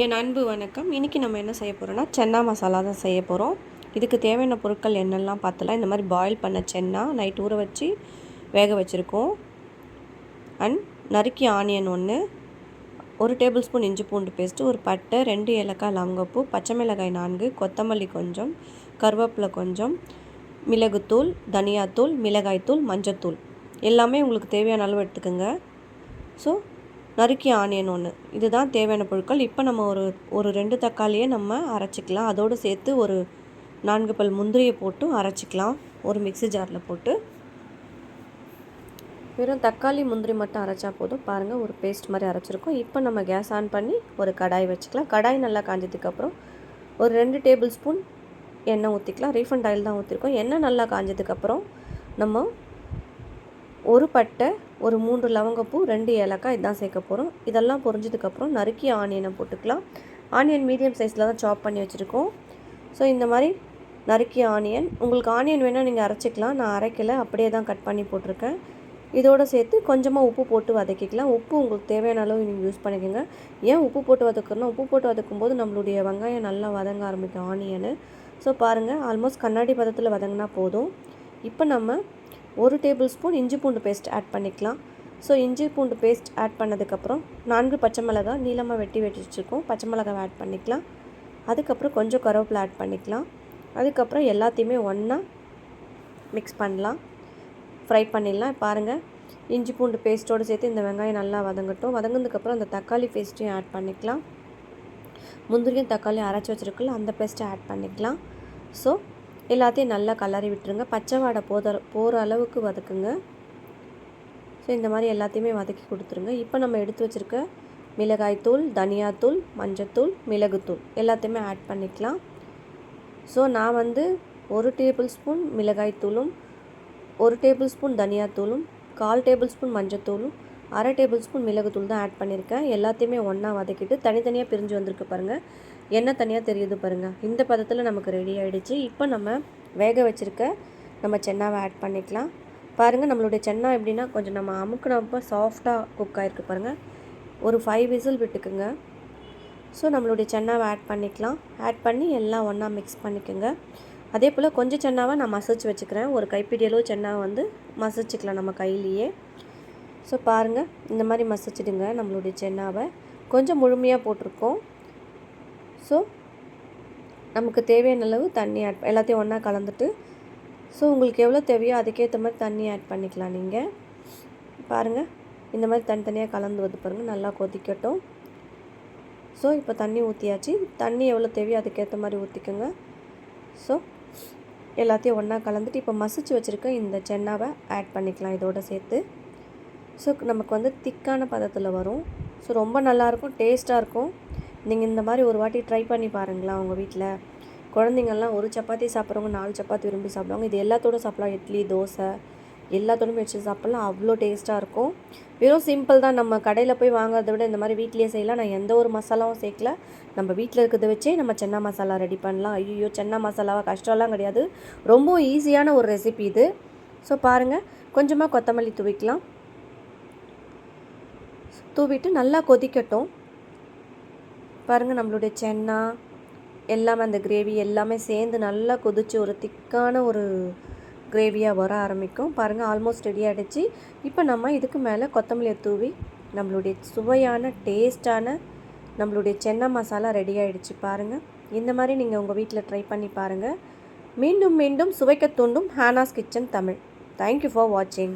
என் அன்பு வணக்கம். இன்றைக்கி நம்ம என்ன செய்ய போகிறோம்னா சென்னா மசாலா தான் செய்ய போகிறோம் இதுக்கு தேவையான பொருட்கள் என்னெல்லாம் பார்த்தலாம் இந்த மாதிரி பாயில் பண்ண சென்னா நைட் ஊற வச்சு வேக வச்சுருக்கோம். அண்ட் நறுக்கி ஆனியன் ஒன்று ஒரு டேபிள் ஸ்பூன் இஞ்சி பூண்டு பேஸ்ட்டு ஒரு பட்டை ரெண்டு ஏலக்காய் லங்கப்பூ பச்சை மிளகாய் நான்கு கொத்தமல்லி கொஞ்சம் கருவேப்பிலை கொஞ்சம் மிளகுத்தூள் தனியாத்தூள் மிளகாய்த்தூள் மஞ்சத்தூள். எல்லாமே உங்களுக்கு தேவையான அளவு எடுத்துக்கோங்க. ஸோ நறுக்கிய ஆனியன் ஒன்று இதுதான் தேவையான பொருட்கள். இப்போ நம்ம ஒரு ஒரு ரெண்டு தக்காளியை நம்ம அரைச்சிக்கலாம். அதோடு சேர்த்து ஒரு நான்கு பல் முந்திரியை போட்டு அரைச்சிக்கலாம். ஒரு மிக்சி ஜாரில் போட்டு. வெறும் தக்காளி முந்திரி மட்டும் அரைச்சா போதும். பாருங்கள் ஒரு பேஸ்ட் மாதிரி அரைச்சிருக்கோம். இப்போ நம்ம கேஸ் ஆன் பண்ணி ஒரு கடாய் வச்சுக்கலாம். கடாய் நல்லா காஞ்சதுக்கப்புறம் ஒரு ரெண்டு டேபிள் ஸ்பூன் எண்ணெய் ஊற்றிக்கலாம் ரீஃபண்ட் ஆயில் தான் ஊற்றிருக்கோம் எண்ணெய் நல்லா காஞ்சதுக்கப்புறம் நம்ம ஒரு பட்டை ஒரு மூன்று லவங்கப்பூ ரெண்டு ஏலக்காய் இதான் சேர்க்க போகிறோம் இதெல்லாம் பொரிஞ்சதுக்கப்புறம் நறுக்கி ஆனியனை போட்டுக்கலாம். ஆனியன் மீடியம் சைஸில் தான் சாப் பண்ணி வச்சுருக்கோம். ஸோ இந்த மாதிரி நறுக்கிய ஆனியன். உங்களுக்கு ஆனியன் வேணால் நீங்கள் அரைச்சிக்கலாம். நான் அரைக்கலை. அப்படியே தான் கட் பண்ணி போட்டிருக்கேன். இதோடு சேர்த்து கொஞ்சமாக உப்பு போட்டு வதக்கிக்கலாம். உப்பு உங்களுக்கு தேவையான அளவு நீங்கள் யூஸ் பண்ணிக்கோங்க. ஏன் உப்பு போட்டு வதக்கணும் உப்பு போட்டு வதக்கும் போது நம்மளுடைய வெங்காயம் நல்லா வதங்க ஆரம்பிக்கும் ஆனியனு. ஸோ பாருங்கள் ஆல்மோஸ்ட் கண்ணாடி பதத்தில் வதங்கினா போதும். இப்போ நம்ம ஒரு டேபிள் ஸ்பூன் இஞ்சி பூண்டு பேஸ்ட் ஆட் பண்ணிக்கலாம். ஸோ இஞ்சி பூண்டு பேஸ்ட் ஆட் பண்ணதுக்கப்புறம் நான்கு பச்சை மிளகாய் நீளமாக வெட்டி வெட்டி வச்சுருக்கோம் பச்சை மிளகாய் ஆட் பண்ணிக்கலாம். அதுக்கப்புறம் கொஞ்சம் கருவேப்பிலை ஆட் பண்ணிக்கலாம். அதுக்கப்புறம் எல்லாத்தையுமே ஒன்றா மிக்ஸ் பண்ணலாம். ஃப்ரை பண்ணிடலாம். பாருங்கள் இஞ்சி பூண்டு பேஸ்ட்டோடு சேர்த்து இந்த வெங்காயம் நல்லா வதங்கட்டும். வதங்கினதுக்கப்புறம் அந்த தக்காளி பேஸ்ட்டையும் ஆட் பண்ணிக்கலாம். முந்திரியும் தக்காளியும் அரைச்சி வச்சுருக்குல்ல அந்த பேஸ்ட்டை ஆட் பண்ணிக்கலாம். ஸோ எல்லாத்தையும் நல்லா கலரி விட்டுருங்க. பச்சை வாடை போத போகிற அளவுக்கு வதக்குங்க. ஸோ இந்த மாதிரி எல்லாத்தையுமே வதக்கி கொடுத்துருங்க. இப்போ நம்ம எடுத்து வச்சுருக்க மிளகாய்த்தூள் தனியாத்தூள் மஞ்சத்தூள் மிளகுத்தூள் எல்லாத்தையுமே ஆட் பண்ணிக்கலாம். ஸோ நான் வந்து ஒரு டேபிள் ஸ்பூன் மிளகாய்த்தூளும் ஒரு டேபிள் ஸ்பூன் தனியாத்தூளும் கால் டேபிள் ஸ்பூன் மஞ்சத்தூளும் அரை டேபிள் ஸ்பூன் மிளகுத்தூள் தான் ஆட் பண்ணியிருக்கேன் எல்லாத்தையுமே ஒன்றா வதக்கிட்டு தனித்தனியாக பிரிஞ்சு வந்திருக்கு பாருங்கள் எண்ணெய் தனியாக தெரியுது பாருங்கள் இந்த பதத்தில் நமக்கு ரெடி ஆகிடுச்சு இப்போ நம்ம வேக வச்சுருக்க நம்ம சென்னாவை ஆட் பண்ணிக்கலாம். பாருங்கள் நம்மளுடைய சென்னா எப்படின்னா கொஞ்சம் நம்ம அமுக்குனப்போ சாஃப்டாக குக் ஆகிருக்கு பாருங்கள் ஒரு ஃபைவ் விசில் விட்டுக்குங்க. ஸோ நம்மளுடைய சென்னாவை ஆட் பண்ணிக்கலாம். ஆட் பண்ணி எல்லாம் ஒன்றா மிக்ஸ் பண்ணிக்கோங்க. அதே போல் கொஞ்சம் சென்னாவை நான் மசிச்சு வச்சுக்கிறேன். ஒரு கைப்பிடி அளவு சென்னாவை வந்து மசிச்சுக்கலாம் நம்ம கையிலேயே. ஸோ பாருங்கள் இந்த மாதிரி மசிச்சிடுங்க நம்மளுடைய சென்னாவை. கொஞ்சம் முழுமையாக போட்டிருக்கோம். ஸோ நமக்கு தேவையான அளவு தண்ணி ஆட் எல்லாத்தையும் ஒன்றா கலந்துட்டு ஸோ உங்களுக்கு எவ்வளோ தேவையோ அதுக்கேற்ற மாதிரி தண்ணி ஆட் பண்ணிக்கலாம் நீங்கள் பாருங்கள் இந்த மாதிரி தனித்தனியாக கலந்து வந்து பாருங்கள் நல்லா கொதிக்கட்டும். ஸோ இப்போ தண்ணி ஊற்றியாச்சு தண்ணி எவ்வளோ தேவையோ அதுக்கேற்ற மாதிரி ஊற்றிக்கோங்க ஸோ எல்லாத்தையும் ஒன்றா கலந்துட்டு இப்போ மசிச்சு வச்சுருக்க இந்த சென்னாவை ஆட் பண்ணிக்கலாம் இதோடு சேர்த்து. ஸோ நமக்கு வந்து திக்கான பதத்தில் வரும். ஸோ ரொம்ப நல்லாயிருக்கும் டேஸ்ட்டாக இருக்கும். நீங்கள் இந்த மாதிரி ஒரு வாட்டி ட்ரை பண்ணி பாருங்களா உங்கள் வீட்டில் குழந்தைங்கள்லாம் ஒரு சப்பாத்தி சாப்பிட்றவங்க நாலு சப்பாத்தி விரும்பி சாப்பிடுவாங்க. இது எல்லாத்தோட சாப்பிட்லாம். இட்லி தோசை எல்லாத்தோடும் வச்சு சாப்பிட்லாம். அவ்வளோ டேஸ்ட்டாக இருக்கும். வெறும் சிம்பிள் தான். நம்ம கடையில் போய் வாங்குறத விட இந்த மாதிரி வீட்லேயே செய்யலாம். நான் எந்த ஒரு மசாலாவும் சேர்க்கல. நம்ம வீட்டில் இருக்கிறத வச்சே நம்ம சென்னா மசாலா ரெடி பண்ணலாம். ஐயோ சென்னா மசாலாவாக கஷ்டம்லாம் கிடையாது. ரொம்ப ஈஸியான ஒரு ரெசிபி இது. ஸோ பாருங்கள் கொஞ்சமாக கொத்தமல்லி தூவிக்கலாம். தூவிட்டு நல்லா கொதிக்கட்டும். பாருங்கள் நம்மளுடைய சென்னா எல்லாமே அந்த கிரேவி எல்லாமே சேர்ந்து நல்லா கொதித்து ஒரு திக்கான ஒரு கிரேவியாக வர ஆரம்பிக்கும். பாருங்கள் ஆல்மோஸ்ட் ரெடி ஆகிடுச்சு இப்போ நம்ம இதுக்கு மேலே கொத்தமல்லியை தூவி நம்மளுடைய சுவையான டேஸ்டான நம்மளுடைய சென்னா மசாலா ரெடி ஆகிடுச்சு பாருங்கள் இந்த மாதிரி நீங்கள் உங்கள் வீட்டில் ட்ரை பண்ணி பாருங்கள் மீண்டும் மீண்டும் சுவைக்க தூண்டும் ஹானாஸ் kitchen Tamil. Thank you for வாட்சிங்